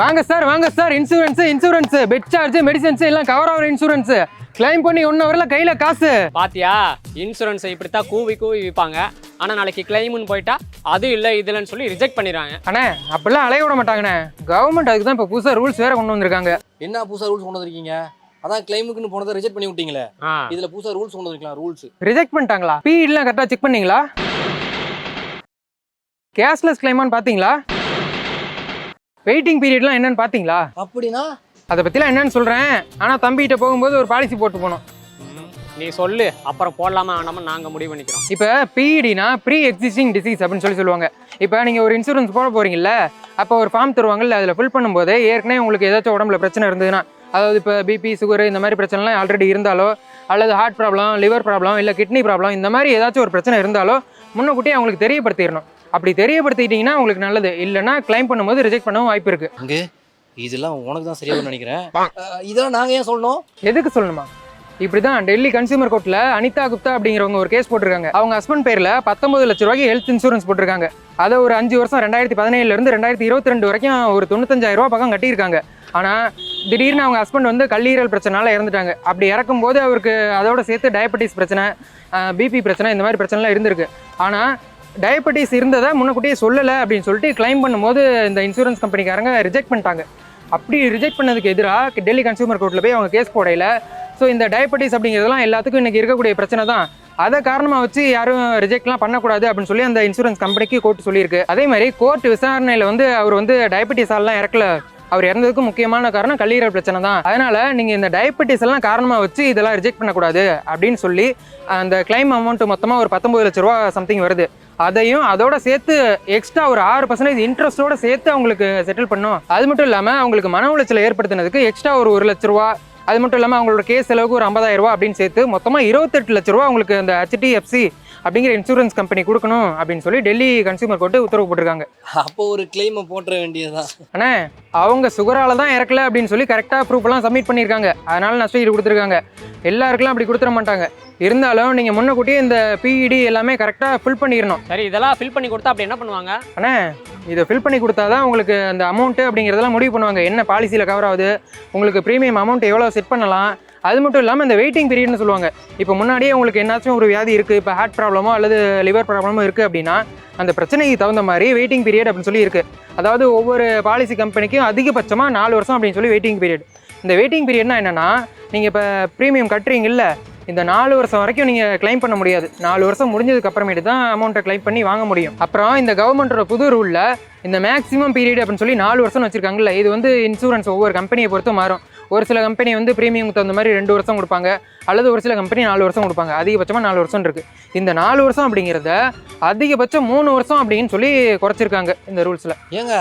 வாங்க சார் வாங்க sir. Insurance insurance bed charge medicines எல்லாம் கவர் ஆகிற இன்சூரன்ஸ் கிளைம் பண்ணி ஒன் ஹவர்ல கையில காசு. பாத்தியா இன்சூரன்ஸை இப்படித்தான் கூவி கூவி விற்பாங்க ஆனா நாளைக்கு கிளைம்னு போயிட்டா அது இல்லை இது இல்லைன்னு சொல்லி ரிஜெக்ட் பண்ணிடுறாங்க. அண்ணே அப்படிலாம் அலைய விட மாட்டாங்கண்ணே. கவர்மெண்ட் அதுக்கு தான் இப்போ புதுசாக ரூல்ஸ் வேற கொண்டு வந்திருக்காங்க. என்ன புதுசா ரூல்ஸ் கொண்டு வந்திருக்கீங்க? அதான் கிளைமுக்குன்னு போனதை ரிஜெக்ட் பண்ணி விட்டீங்களே. இதுல புதுசா ரூல்ஸ் கொண்டு வந்திருக்கலாம் ரூல்ஸ் ரிஜெக்ட் பண்ணிட்டாங்களா? பிஇடிலாம் கரெக்டாக செக் பண்ணீங்களா? கேஷ்லெஸ் கிளைமான்னு பார்த்தீங்களா வெயிட்டிங் பீரியட்லாம் என்னன்னு பார்த்தீங்களா அப்படின்னா? அதை பற்றிலாம் என்னன்னு சொல்கிறேன் ஆனால் தம்பிகிட்ட போகும்போது ஒரு பாலிசி போட்டு போகணும் ம். நீ சொல்லு அப்புறம் போடலாமா வேணாமா நாங்க முடிவு பண்ணிக்கிறோம். இப்போ பிஇடினா ப்ரீ எக்ஸிஸ்டிங் டிசீஸ் அப்படின்னு சொல்லி சொல்லுவாங்க. இப்போ நீங்கள் ஒரு இன்சூரன்ஸ் போட போகிறீங்கல்ல அப்போ ஒரு ஃபார்ம் தருவாங்கல்ல அதில் ஃபில் பண்ணும்போது ஏற்கனவே உங்களுக்கு ஏதாச்சும் உடம்புல பிரச்சனை இருந்ததுன்னா அதாவது இப்போ பிபி சுகர் இந்த மாதிரி பிரச்சனைலாம் ஆல்ரெடி இருந்தாலோ அல்லது ஹார்ட் ப்ராப்ளம் லிவர் ப்ராப்ளம் இல்லை கிட்னி ப்ராப்ளம் இந்த மாதிரி ஏதாச்சும் ஒரு பிரச்சனை இருந்தாலோ முன்னக்கூட்டியே அவங்களுக்கு தெரியப்படுத்திடணும். அப்படி தெரியப்படுத்திட்டீங்கன்னா உங்களுக்கு நல்லது. இல்லைன்னா கிளைம் பண்ணும்போது ரிஜெக்ட் பண்ணவும் வாய்ப்பு இருக்குது அங்க இதெல்லாம் உனக்கு தான் சரியாகும்னு நினைக்கிறேன். இதெல்லாம் நாங்க ஏன் சொல்லணும்? எதுக்கு சொல்லணுமா? இப்படி தான் டெல்லி கன்சியூமர் கோர்ட்டில் அனிதா குப்தா அப்படிங்கிறவங்க ஒரு கேஸ் போட்டிருக்காங்க. அவங்க ஹஸ்பண்ட் பேரில் பத்தொன்பது லட்ச ரூபாய்க்கு ஹெல்த் இன்சூரன்ஸ் போட்டிருக்காங்க. அதை ஒரு அஞ்சு வருஷம் ரெண்டாயிரத்தி பதினேழுலேருந்து ரெண்டாயிரத்தி இருபத்தி ரெண்டு வரைக்கும் ஒரு தொண்ணூத்தஞ்சாயிரம் ரூபா பக்கம் கட்டியிருக்காங்க. ஆனால் திடீர்னு அவங்க ஹஸ்பண்ட் வந்து கல்லீரல் பிரச்சனால இறந்துட்டாங்க. அப்படி இறக்கும்போது அவருக்கு அதோட சேர்த்து டயபெட்டிஸ் பிரச்சனை பிபி பிரச்சனை இந்த மாதிரி பிரச்சனைலாம் இருந்திருக்கு. ஆனால் டயபெட்டிஸ் இருந்ததை முன்னக்கூட்டியே சொல்லலை அப்படின்னு சொல்லிட்டு க்ளைம் பண்ணும்போது இந்த இன்சூரன்ஸ் கம்பெனிக்காரங்க ரிஜெக்ட் பண்ணிட்டாங்க. அப்படி ரிஜெக்ட் பண்ணதுக்கு எதிராக டெல்லி கன்சியூமர் கோர்ட்டில் போய் அவங்க கேஸ் போடையில். ஸோ இந்த டயபெட்டிஸ் அப்படிங்கிறதெல்லாம் எல்லாத்துக்கும் இன்றைக்கி இருக்கக்கூடிய பிரச்சனை தான். அதை காரணமாக வச்சு யாரும் ரிஜெக்ட்லாம் பண்ணக்கூடாது அப்படின்னு சொல்லி அந்த இன்சூரன்ஸ் கம்பெனிக்கு கோர்ட் சொல்லியிருக்கு. அதே மாதிரி கோர்ட் விசாரணையில் வந்து அவர் வந்து டயபெட்டிஸாலாம் இறக்கல. அவர் இறந்ததுக்கு முக்கியமான காரணம் கல்லீரல் பிரச்சனை தான். அதனால் நீங்கள் இந்த டயபெட்டிஸ் எல்லாம் காரணமாக வச்சு இதெல்லாம் ரிஜெக்ட் பண்ணக்கூடாது அப்படின்னு சொல்லி அந்த கிளைம் அமௌண்ட்டு மொத்தமாக ஒரு பத்தொம்பது லட்ச ரூபா சம்திங் வருது. அதையும் அதோட சேர்த்து எக்ஸ்ட்ரா ஒரு ஆறு பர்சன்டேஜ் இன்ட்ரெஸ்ட்டோட சேர்த்து அவங்களுக்கு செட்டில் பண்ணும். அது மட்டும் இல்லாமல் அவங்களுக்கு மன உளைச்சலை ஏற்படுத்தினதுக்கு எக்ஸ்ட்ரா ஒரு ஒரு லட்ச ரூபா அது மட்டும் இல்லாமல் அவங்களோட கேஸ் செலவுக்கு ஒரு ஐம்பதாயிரம் ரூபா அப்படின்னு சேர்த்து மொத்தமாக இருபத்தெட்டு லட்ச ரூபா அவங்களுக்கு அந்த ஹெச்டிஎஃப்சி அப்படிங்கிற இன்சூரன்ஸ் கம்பெனி கொடுக்கணும் அப்படின்னு சொல்லி டெல்லி கன்சியூமர் கோர்ட்டு உத்தரவு போட்டிருக்காங்க. அப்போ ஒரு கிளைமை போட்டுற வேண்டியதுதான். அண்ணே அவங்க சுகரால தான் இறக்கல அப்படின்னு சொல்லி கரெக்டாக ப்ரூஃப்லாம் சப்மிட் பண்ணியிருக்காங்க. அதனால நஷ்டஈடு கொடுத்துருக்காங்க. எல்லாருக்கெல்லாம் அப்படி கொடுத்துட மாட்டாங்க. இருந்தாலும் நீங்கள் முன்னக்கூட்டியே இந்த பிஇடி எல்லாமே கரெக்டாக ஃபில் பண்ணிடணும். சரி இதெல்லாம் ஃபில் பண்ணி கொடுத்தா அப்படி என்ன பண்ணுவாங்க? அண்ணே இதை ஃபில் பண்ணி கொடுத்தா தான் உங்களுக்கு அந்த அமௌண்ட்டு அப்படிங்கிறதெல்லாம் முடிவு பண்ணுவாங்க. என்ன பாலிசியில் கவர் ஆகுது? உங்களுக்கு ப்ரீமியம் அமௌண்ட் எவ்வளோ செட் பண்ணலாம்? அது மட்டும் இல்லாமல் இந்த வெயிட்டிங் பீரியட்னு சொல்லுவாங்க. இப்போ முன்னாடியே உங்களுக்கு என்னாச்சும் ஒரு வியாதி இருக்குது இப்போ ஹார்ட் ப்ராப்ளமோ அல்லது லிவர் ப்ராப்ளமோ இருக்குது அப்படின்னா அந்த பிரச்சனைக்கு தகுந்த மாதிரி வெயிட்டிங் பீரியட் அப்படின்னு சொல்லி இருக்குது அதாவது ஒவ்வொரு பாலிசி கம்பெனிக்கும் அதிகபட்சமாக நாலு வருஷம் அப்படின்னு சொல்லி வெயிட்டிங் பீரியட் இந்த வெயிட்டிங் பீரியட்னா என்னென்னா நீங்கள் இப்போ ப்ரீமியம் கட்டுறீங்கல்ல இந்த நாலு வருஷம் வரைக்கும் நீங்கள் க்ளைம் பண்ண முடியாது. நாலு வருஷம் முடிஞ்சதுக்கு அப்புறமேட்டு தான் அமௌண்ட்டை க்ளைம் பண்ணி வாங்க முடியும். அப்புறம் இந்த கவர்மெண்ட்டோட புது ரூலில் இந்த மேக்ஸிமம் பீரியட் அப்படின்னு சொல்லி நாலு வருஷம் வச்சிருக்காங்கல்ல இது வந்து இன்சூரன்ஸ் ஒவ்வொரு கம்பெனியை பொறுத்து மாறும். ஒரு சில கம்பெனி வந்து ப்ரீமியம் தகுந்த மாதிரி ரெண்டு வருஷம் கொடுப்பாங்க அல்லது ஒரு சில கம்பெனி நாலு வருஷம் கொடுப்பாங்க. அதிகபட்சமாக நாலு வருஷம் இருக்குது இந்த நாலு வருஷம் அப்படிங்கிறத அதிகபட்சம் மூணு வருஷம் அப்படின்னு சொல்லி குறைச்சிருக்காங்க இந்த ரூல்ஸில் ஏங்க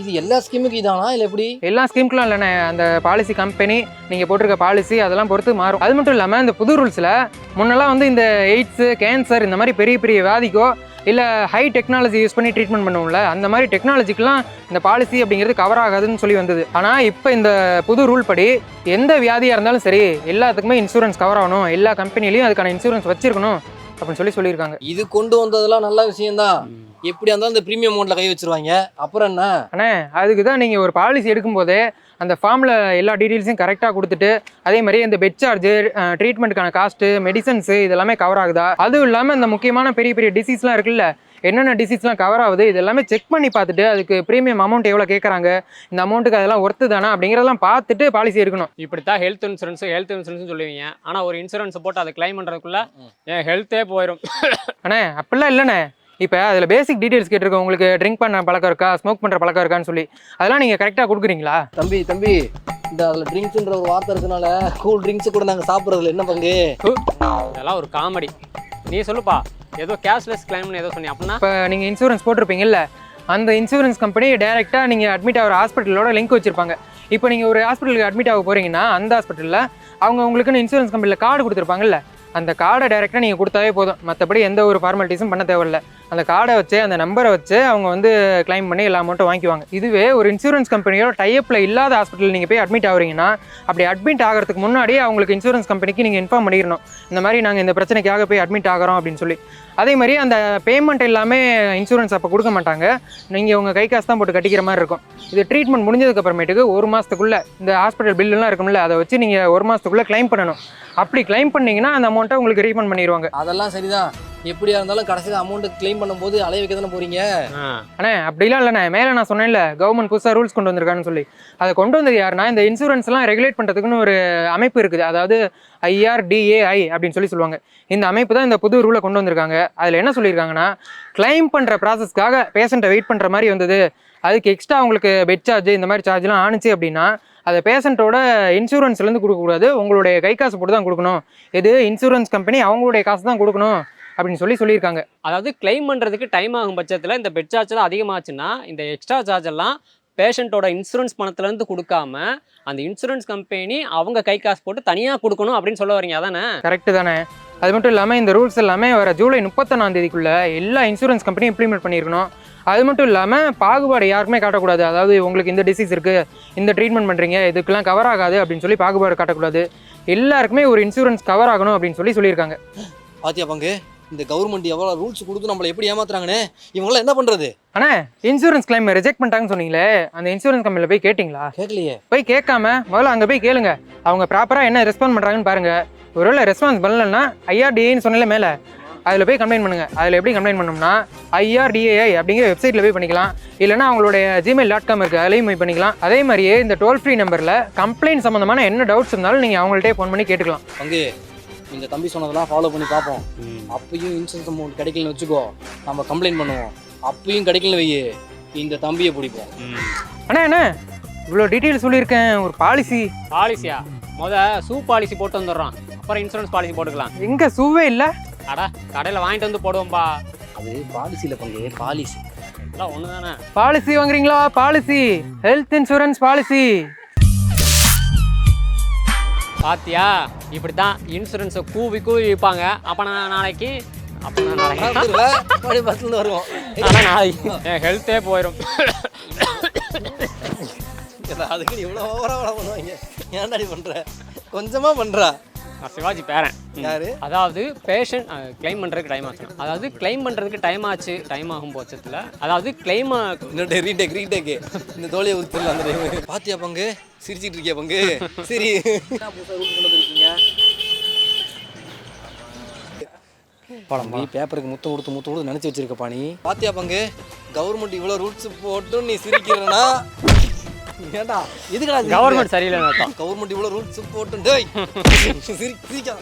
இது எல்லா ஸ்கீமுக்கும் இதானா இல்லை எப்படி? எல்லா ஸ்கீம்க்குலாம் இல்லைண்ணே. அந்த பாலிசி கம்பெனி நீங்கள் போட்டிருக்க பாலிசி அதெல்லாம் பொறுத்து மாறும். அது மட்டும் இல்லாமல் இந்த புது ரூல்ஸில் முன்னெல்லாம் வந்து இந்த எய்ட்ஸு கேன்சர் இந்த மாதிரி பெரிய பெரிய வியாதிக்கோ இல்லை ஹை டெக்னாலஜி யூஸ் பண்ணி ட்ரீட்மெண்ட் பண்ணுவோம்ல அந்த மாதிரி டெக்னாலஜிக்கெலாம் இந்த பாலிசி அப்படிங்கிறது கவர் ஆகாதுன்னு சொல்லி வந்தது. ஆனால் இப்போ இந்த புது ரூல் படி எந்த வியாதியாக இருந்தாலும் சரி எல்லாத்துக்குமே இன்சூரன்ஸ் கவர் ஆகணும் எல்லா கம்பெனிலையும் அதுக்கான இன்சூரன்ஸ் வச்சிருக்கணும் அப்படின்னு சொல்லி சொல்லியிருக்காங்க. இது கொண்டு வந்ததெல்லாம் நல்ல விஷயம்தான். எப்படியா இருந்தாலும் இந்த ப்ரீமியம் அமௌண்ட்ல கை வச்சிருவாங்க. அப்புறம் என்ன? அண்ணே அதுக்கு தான் நீங்கள் ஒரு பாலிசி எடுக்கும்போதே அந்த ஃபார்மில் எல்லா டீட்டெயில்ஸையும் கரெக்டாக கொடுத்துட்டு அதே மாதிரி இந்த பெட் சார்ஜு ட்ரீட்மெண்ட்டுக்கான காஸ்ட்டு மெடிசன்ஸு இதெல்லாமே கவர் ஆகுதா? அதுவும் இல்லாமல் இந்த முக்கியமான பெரிய பெரிய டிசீஸ்லாம் இருக்குல்ல என்னென்ன டிசீஸ்லாம் கவர் ஆகுது இது எல்லாமே செக் பண்ணி பார்த்துட்டு அதுக்கு ப்ரீமியம் அமௌண்ட் எவ்வளோ கேட்குறாங்க இந்த அமௌண்ட்டுக்கு அதெல்லாம் ஒர்த்து தானே அப்படிங்கிறதெல்லாம் பார்த்துட்டு பாலிசி எடுக்கணும். இப்படித்தான் ஹெல்த் இன்சூரன்ஸ் ஹெல்த் இன்சூரன்ஸ் சொல்லுவீங்க. ஆனா ஒரு இன்சூரன்ஸ் போட்டு அதை கிளைம் பண்றதுக்குள்ள என் ஹெல்த்தே போயிடும் அண்ணே அப்படிலாம் இல்லைண்ணே. இப்போ அதில் பேசிக் டீட்டெயில்ஸ் கேட்டிருக்கோம் உங்களுக்கு ட்ரிங்க் பண்ண பழக்கம் இருக்கா ஸ்மோக் பண்ணுற பழக்கம் இருக்கான்னு சொல்லி. அதெல்லாம் நீங்கள் கரெக்டாக கொடுக்குறீங்களா? தம்பி தம்பி இந்த அதில் ட்ரிங்க்ஸ்ன்ற ஒரு வார்த்தை இருக்கனால கூல் ட்ரிங்க்ஸ் கூட நாங்கள் சாப்பிட்றதுல என்ன பங்கு? இதெல்லாம் ஒரு காமெடி நீ சொல்லுப்பா. ஏதோ கேஷ்லெஸ் கிளைம்னு ஏதோ சொன்னி அப்படின்னா? இப்போ நீங்கள் இன்சூரன்ஸ் போட்டிருப்பீங்கல்ல அந்த இன்சூரன்ஸ் கம்பெனி டேரெக்டாக நீங்கள் அட்மிட் ஆகிற ஹாஸ்பிட்டலோட லிங்க் வச்சிருப்பாங்க. இப்போ நீங்கள் ஒரு ஹாஸ்பிட்டலுக்கு அட்மிட் ஆக போகிறீங்கன்னா அந்த ஹாஸ்பிட்டலில் அவங்க உங்களுக்குன்னு இன்சூரன்ஸ் கம்பெனியில் கார்டு கொடுத்துருப்பாங்கல்ல அந்த கார்டை டேரெக்டாக நீங்கள் கொடுத்தாவே போதும். மற்றபடி எந்த ஒரு ஃபார்மாலிட்டிஸும் பண்ண தேவையில்ல. அந்த கார்டை வச்சு அந்த நம்பரை வச்சு அவங்க வந்து கிளைம் பண்ணி எல்லா அமௌண்ட்டும் வாங்கிக்குவாங்க. இதுவே ஒரு இன்சூரன்ஸ் கம்பெனியோட டைப்பில் இல்லாத ஹாஸ்பிட்டல் நீங்கள் போய் அட்மிட் ஆகுறீங்கன்னா அப்படி அட்மிட் ஆகிறதுக்கு முன்னாடி அவங்களுக்கு இன்சூரன்ஸ் கம்பெனிக்கு நீங்கள் இன்ஃபார்ம் பண்ணிடணும். இந்த மாதிரி நாங்கள் இந்த பிரச்சனைக்காக போய் அட்மிட் ஆகிறோம் அப்படின்னு சொல்லி. அதே மாதிரி அந்த பேமெண்ட் எல்லாமே இன்சூரன்ஸ் அப்போ கொடுக்க மாட்டாங்க. நீங்கள் உங்கள் கை காசு தான் போட்டு கட்டிக்கிற மாதிரி இருக்கும். இது ட்ரீட்மெண்ட் முடிஞ்சதுக்கு அப்புறமேட்டுக்கு ஒரு மாதத்துக்குள்ளே இந்த ஹாஸ்பிட்டல் பில்லுலாம் இருக்கும்ல அதை வச்சு நீங்கள் ஒரு மாதத்துக்குள்ளே க்ளைம் பண்ணணும். அப்படி க்ளைம் பண்ணிங்கன்னா அந்த அமௌண்ட்டை உங்களுக்கு ரீஃபண்ட் பண்ணிடுவாங்க. அதெல்லாம் சரிதான். எப்படியா இருந்தாலும் கடைசியில் அமௌண்ட் க்ளைம் பண்ணும்போது அலைய வைக்க தானே போறீங்க. அண்ணே அப்படிலாம் இல்லைண்ணே. மேலே நான் சொன்னேன்ல கவர்மெண்ட் புதுசாக ரூல்ஸ் கொண்டு வந்திருக்கான்னு சொல்லி. அதை கொண்டு வந்தது யாருன்னா இந்த இன்சூரன்ஸ்லாம் ரெகுலேட் பண்ணுறதுக்குன்னு ஒரு அமைப்பு இருக்குது. அதாவது ஐஆர்டிஏஐ அப்படின்னு சொல்லி சொல்லுவாங்க. இந்த அமைப்பு தான் இந்த புது ரூலை கொண்டு வந்திருக்காங்க. அதில் என்ன சொல்லியிருக்காங்கன்னா கிளைம் பண்ணுற ப்ராசஸ்க்காக பேஷண்ட்டை வெயிட் பண்ணுற மாதிரி வந்தது. அதுக்கு எக்ஸ்ட்ரா அவங்களுக்கு பெட் சார்ஜ் இந்த மாதிரி சார்ஜ்லாம் ஆணுச்சு அப்படின்னா அதை பேஷண்ட்டோட இன்சூரன்ஸ்லேருந்து கொடுக்கக்கூடாது. உங்களுடைய கை காசு போட்டு தான் கொடுக்கணும். இது இன்சூரன்ஸ் கம்பெனி அவங்களுடைய காசு தான் கொடுக்கணும். அப்படின்னு சொல்லி சொல்லியிருக்காங்க. அதாவது கிளைம் பண்ணுறதுக்கு டைம் ஆகும் பட்சத்தில் இந்த பெட் சார்ஜ்லாம் அதிகமாச்சுன்னா இந்த எக்ஸ்ட்ரா சார்ஜ் எல்லாம் பேஷண்ட்டோட இன்சூரன்ஸ் பணத்துலேருந்து கொடுக்காம அந்த இன்சூரன்ஸ் கம்பெனி அவங்க கை காசு போட்டு தனியாக கொடுக்கணும் அப்படின்னு சொல்ல வரீங்க அதானே? கரெக்டு தானே. அது மட்டும் இல்லாமல் இந்த ரூல்ஸ் எல்லாமே வர ஜூலை முப்பத்தொன்னாம் தேதிக்குள்ள எல்லா இன்சூரன்ஸ் கம்பெனியும் இம்ப்ளிமெண்ட் பண்ணியிருக்கணும். அது மட்டும் இல்லாமல் பாகுபாடு யாருக்குமே காட்டக்கூடாது. அதாவது உங்களுக்கு இந்த டிசீஸ் இருக்குது இந்த ட்ரீட்மெண்ட் பண்ணுறீங்க இதுக்கெல்லாம் கவர் ஆகாது அப்படின்னு சொல்லி பாகுபாடு காட்டக்கூடாது. எல்லாருக்குமே ஒரு இன்சூரன்ஸ் கவர் ஆகணும் அப்படின்னு சொல்லி சொல்லியிருக்காங்க. பாத்தியா பங்கு? இந்த கவர்மெண்ட் எவ்வளோ ரூல்ஸ் கொடுத்து நம்மளை எப்படி ஏமாத்துறாங்கன்னு இவங்களாம் என்ன பண்றது? அண்ணே இன்சூரன்ஸ் கிளைம் ரிஜெக்ட் பண்ணிட்டாங்கன்னு சொன்னீங்களே அந்த இன்சூரன்ஸ் கம்பெனியில் போய் கேட்டிங்களா? கேட்கலையே. போய் கேட்காம முதல்ல அங்கே போய் கேளுங்க. அவங்க ப்ராப்பராக என்ன ரெஸ்பாண்ட் பண்ணுறாங்கன்னு பாருங்க. ஒருவேளை ரெஸ்பான்ஸ் பண்ணலன்னா ஐஆர்டிஏன்னு சொன்னல மேலே அதில் போய் கம்ப்ளைண்ட் பண்ணுங்க. அதில் எப்படி கம்ப்ளைண்ட் பண்ணோம்னா ஐஆர்டிஏஐ அப்படிங்கிற வெப்சைட்டில் போய் பண்ணிக்கலாம். இல்லைனா அவங்களுடைய ஜிமெயில் டாட் காம் இருக்குது அதுலேயும் போய் பண்ணிக்கலாம். அதே மாதிரியே இந்த டோல் ஃப்ரீ நம்பரில் கம்ப்ளைண்ட் சம்மந்தமான என்ன டவுட்ஸ் இருந்தாலும் நீங்கள் அவங்கள்ட்டே ஃபோன் பண்ணி கேட்டுக்கலாம். பங்கு இந்த தம்பி சொன்னதெல்லாம் ஃபாலோ பண்ணி பார்ப்போம். அப்பயும் இன்சூரன்ஸ் அமௌண்ட் கிடைக்கலன்னு வச்சுக்கோ நம்ம கம்ப்ளைண்ட் பண்ணுவோம். அப்பயும் கிடைக்கலன்னு வையே இந்த தம்பியை பிடிப்போம். அண்ணா அண்ணா இவ்வளோ டீட்டெயில் சொல்லியிருக்கேன். ஒரு பாலிசி பாலிசியா முத சூ பாலிசி போட்டு வந்துடுறோம். அப்புறம் இன்சூரன்ஸ் பாலிசி போட்டுக்கலாம். எங்கே சூவே இல்லை? அடா கடையில் வாங்கிட்டு வந்து போடுவோம்பா. அது பாலிசியில் பங்கு பாலிசி எல்லாம் ஒன்று தானே பாலிசி வாங்குறீங்களா? பாலிசி ஹெல்த் இன்சூரன்ஸ் பாலிசி பாத்தியா? இப்படி தான் இன்சூரன்ஸை கூவி கூவி விற்பாங்க அப்போ நான் நாளைக்கு அப்போ நான் நாளைக்கு. வருவோம். ஆனால் நாளைக்கு. என் ஹெல்த்தே போயிடும் அதுக்கு இவ்வளோ ஓவராக பண்ணுவாங்க. ஏன்டாடி பண்ணுற கொஞ்சமாக பண்ணுறா நான் சிவாஜி பேரன். யாரு? அதாவது பேஷண்ட் கிளைம் பண்ணுறதுக்கு டைம் ஆச்சு. அதாவது கிளைம் பண்ணுறதுக்கு டைம் ஆச்சு டைம் ஆகும் பட்சத்தில். அதாவது கிளைம் ரீடேக் ரீடேக் இந்த தோழியை உறுத்தல அந்த டைம் பாத்தியா பங்கு? சிரிச்சிட்டு இருக்கியா பங்கு? சரி. படம் நீ பேப்பருக்கு முத்தம் கொடுத்து முத்தம் கொடுத்து நினச்சி வச்சிருக்கப்பா நீ. பாத்தியா பங்கு? கவர்மெண்ட் இவ்வளோ ரூல்ஸ் போட்டும் நீ சிரிக்கிறனா? ஏண்டா? எதுக்குடா கவர்மெண்ட் சரியில்லைன்னு அர்த்தம். கவர்மெண்ட் இவ்வளோ ரூல்ஸ் போட்டும் டேய். சிரி சிரிக்காத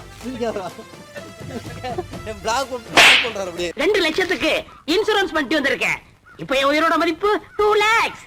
பிளாக் பிளாக் அப்படியே. ரெண்டு லட்சத்துக்கு இன்சூரன்ஸ் பண்ணிட்டு வந்திருக்கேன். இப்போ என் உயிரோட மதிப்பு டூ லேக்ஸ்